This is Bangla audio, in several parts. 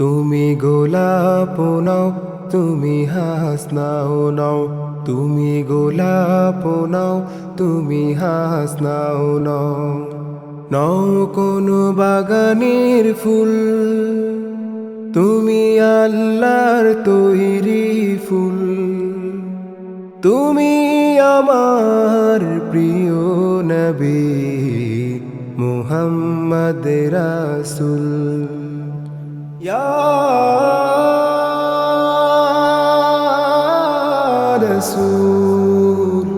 তুমি গোলাপ নাও, তুমি হাসনাও নাও, তুমি গোলাপ নাও, তুমি হাসনাও নাও। নাও কোনো বাগানের ফুল, তুমি আল্লাহর তৈরি ফুল। তুমি আমার প্রিয় নবী মুহাম্মদ রাসুল। রসুল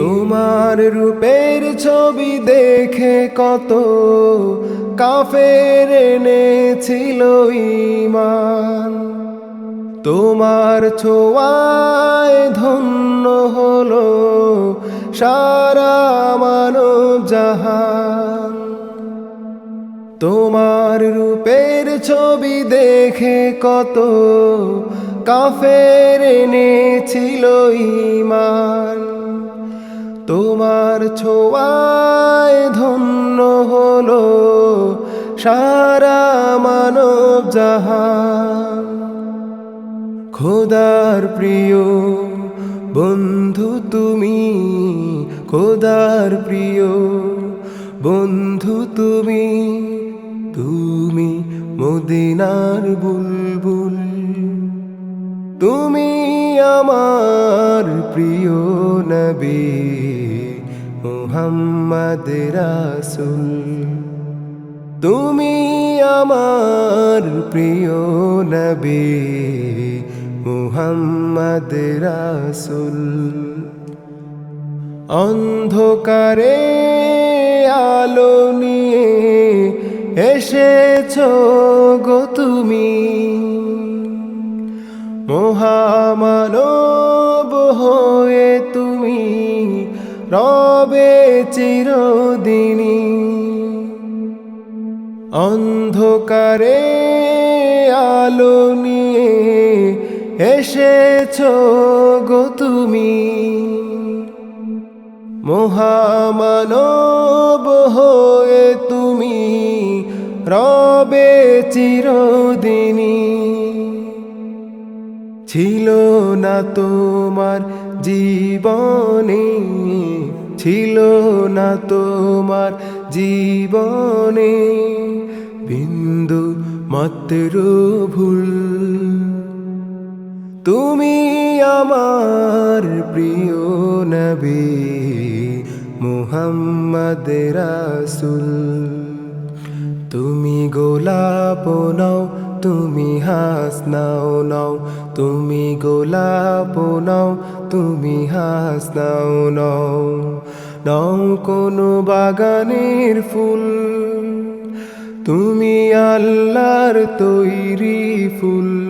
তোমার রূপের ছবি দেখে কত কাফের এনেছিল ইমান তোমার ছোঁয়ায় ধন্য হলো সারা মানব জাহান। তোমার রূপের ছবি দেখে কত কাফের এনেছিল ইমান তোমার ছোঁয়ায় ধন্য হলো সারা মানব জাহান। খোদার প্রিয়, বন্ধু তুমি, খোদার প্রিয়, বন্ধু তুমি তুমি মদিনার বুলবুল। তুমি আমার প্রিয় নবী মোহাম্মদ রাসুল। তুমি আমার প্রিয় নবী মুহাম্মদ রাসুল। অন্ধকারে আলো নিয়ে এসেছ গো তুমি। মহামানব হয়ে তুমি, রবে চিরদিনী অন্ধকারে আলো নিয়ে এসেছ গো তুমি। মহামানব হয়ে তুমি, রবে চিরদিনী ছিল না তোমার জীবনে, ছিল না তোমার জীবনে। বিন্দু মাত্র ভুল। তুমি আমার প্রিয় নবী মুহাম্মদ রাসুল। তুমি গোলাপ নাও, তুমি হাসনাও নাও। নাও তুমি গোলাপ নাও, তুমি হাসনাও নাও। নাও কোনো বাগানের ফুল। তুমি আল্লাহর তৈরি ফুল।